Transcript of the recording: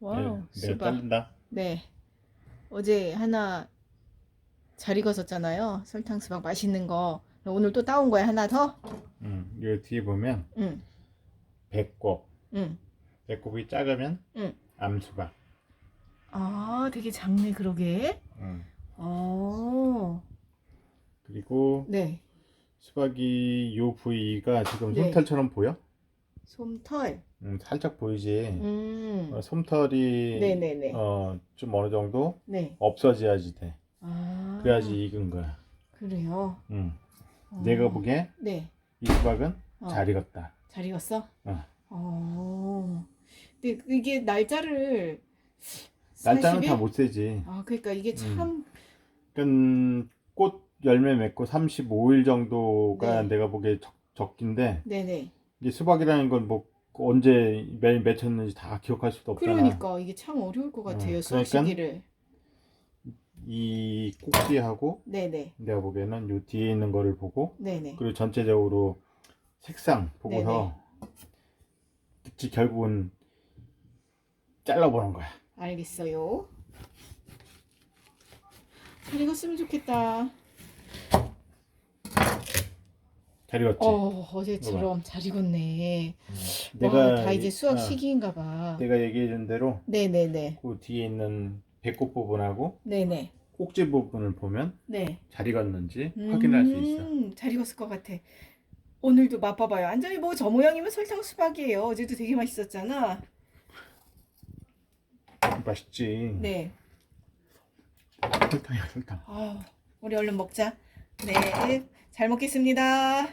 와우, 네, 수박. 자른다. 네. 어제 하나 잘 익었었잖아요. 설탕 수박 맛있는 거. 오늘 또 따온 거야, 하나 더? 응. 요 뒤에 보면 응, 배꼽. 응. 배꼽이 작으면 응. 암수박. 아, 되게 작네, 그러게. 응. 어, 그리고 네. 수박이 요 부위가 지금 네. 솜털처럼 보여? 솜털. 음, 살짝 보이지. 음, 어, 솜털이 네네네. 어, 좀 어느 정도 네. 없어져야지 돼. 아, 그래야지 익은 거야. 그래요. 응. 어, 내가 보기에 네. 이 수박은 어. 잘 익었다. 잘 익었어? 어. 어. 근데 이게 날짜를 날짜는 40일? 다 못 세지. 아, 그러니까 이게 참 그러니까 꽃 열매 맺고 35일 정도가 네. 내가 보기에 적, 적긴데 네네. 이게 수박이라는 건 뭐 언제 매 맺혔는지 다 기억할 수도 없잖아. 그러니까 이게 참 어려울 것 같아요. 어, 수학 그러니까 시기를. 이 꼭지하고 네네. 내가 보기에는 요 뒤에 있는 거를 보고 네네. 그리고 전체적으로 색상 보고서 그치 결국은 잘라보는 거야. 알겠어요. 잘 익었으면 좋겠다. 잘 익었지. 어, 어제처럼 잘 익었네. 내가 와, 다 이제 이- 수학 어, 시기인가 봐. 내가 얘기해준 대로 네네네. 그 뒤에 있는 배꼽 부분하고 네네. 꼭지 부분을 보면 네. 잘 익었는지 확인할 수 있어. 음, 잘 익었을 것 같아. 오늘도 맛봐봐요. 완전히 뭐 저 모양이면 설탕 수박이에요. 어제도 되게 맛있었잖아. 맛있지. 네. 설탕이야 설탕. 아, 우리 얼른 먹자. 네. 잘 먹겠습니다.